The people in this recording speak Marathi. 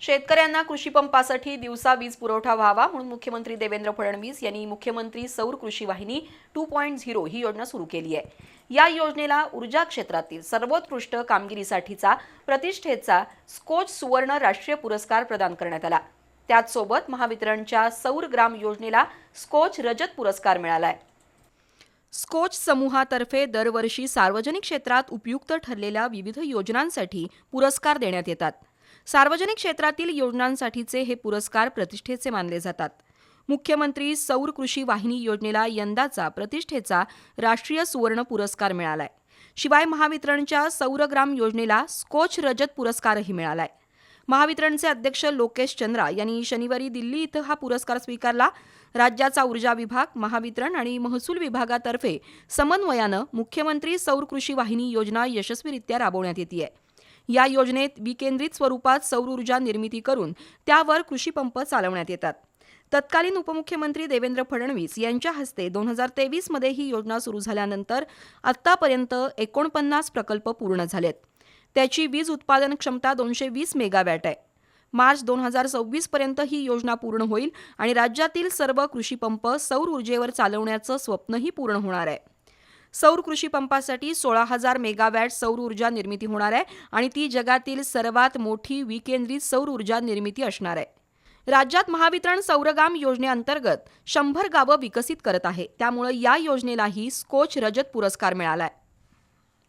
शेतकऱ्यांना कृषी पंपासाठी दिवसा वीज पुरवठा व्हावा म्हणून मुख्यमंत्री देवेंद्र फडणवीस यांनी मुख्यमंत्री सौर कृषी वाहिनी टू पॉईंट झिरो ही योजना सुरू केली आहे. या योजनेला ऊर्जा क्षेत्रातील सर्वोत्कृष्ट कामगिरीसाठीचा प्रतिष्ठेचा स्कोच सुवर्ण राष्ट्रीय पुरस्कार प्रदान करण्यात आला. त्याचसोबत महावितरणच्या सौर ग्राम योजनेला स्कोच रजत पुरस्कार मिळालाय. स्कोच समूहातर्फे दरवर्षी सार्वजनिक क्षेत्रात उपयुक्त ठरलेल्या विविध योजनांसाठी पुरस्कार देण्यात येतात. सार्वजनिक क्षेत्रातील योजनांसाठीचे हे पुरस्कार प्रतिष्ठेचे मानले जातात. मुख्यमंत्री सौर कृषी वाहिनी योजनेला यंदाचा प्रतिष्ठेचा राष्ट्रीय सुवर्ण पुरस्कार मिळालाय. शिवाय महावितरणच्या सौरग्राम योजनेला स्कोच रजत पुरस्कारही मिळालाय. महावितरणचे अध्यक्ष लोकेश चंद्रा यांनी शनिवारी दिल्ली इथं हा पुरस्कार स्वीकारला. राज्याचा ऊर्जा विभाग महावितरण आणि महसूल विभागातर्फे समन्वयानं मुख्यमंत्री सौर कृषी वाहिनी योजना यशस्वीरित्या राबवण्यात येते या योजनेत विकेंद्रित स्वरूपात सौर ऊर्जा निर्मिती करून त्यावर कृषीपंप चालवण्यात येतात. तत्कालीन उपमुख्यमंत्री देवेंद्र फडणवीस यांच्या हस्ते दोन हजार तेवीसमध्ये ही योजना सुरू झाल्यानंतर आत्तापर्यंत एकोणपन्नास प्रकल्प पूर्ण झालेत. त्याची वीज उत्पादन क्षमता दोनशे वीस मेगावॅट आहे. मार्च दोन हजार सव्वीसपर्यंत ही योजना पूर्ण होईल आणि राज्यातील सर्व कृषीपंप सौर ऊर्जेवर चालवण्याचं स्वप्नही पूर्ण होणार आहे. सौर कृषी पंपासाठी सोळा हजार मेगावॅट सौर ऊर्जा निर्मिती होणार आहे आणि ती जगातील सर्वात मोठी विकेंद्रित सौर ऊर्जा निर्मिती असणार आहे. राज्यात महावितरण सौरगाम योजनेअंतर्गत शंभर गावं विकसित करत आहे. त्यामुळे या योजनेलाही स्कोच रजत पुरस्कार मिळालाय.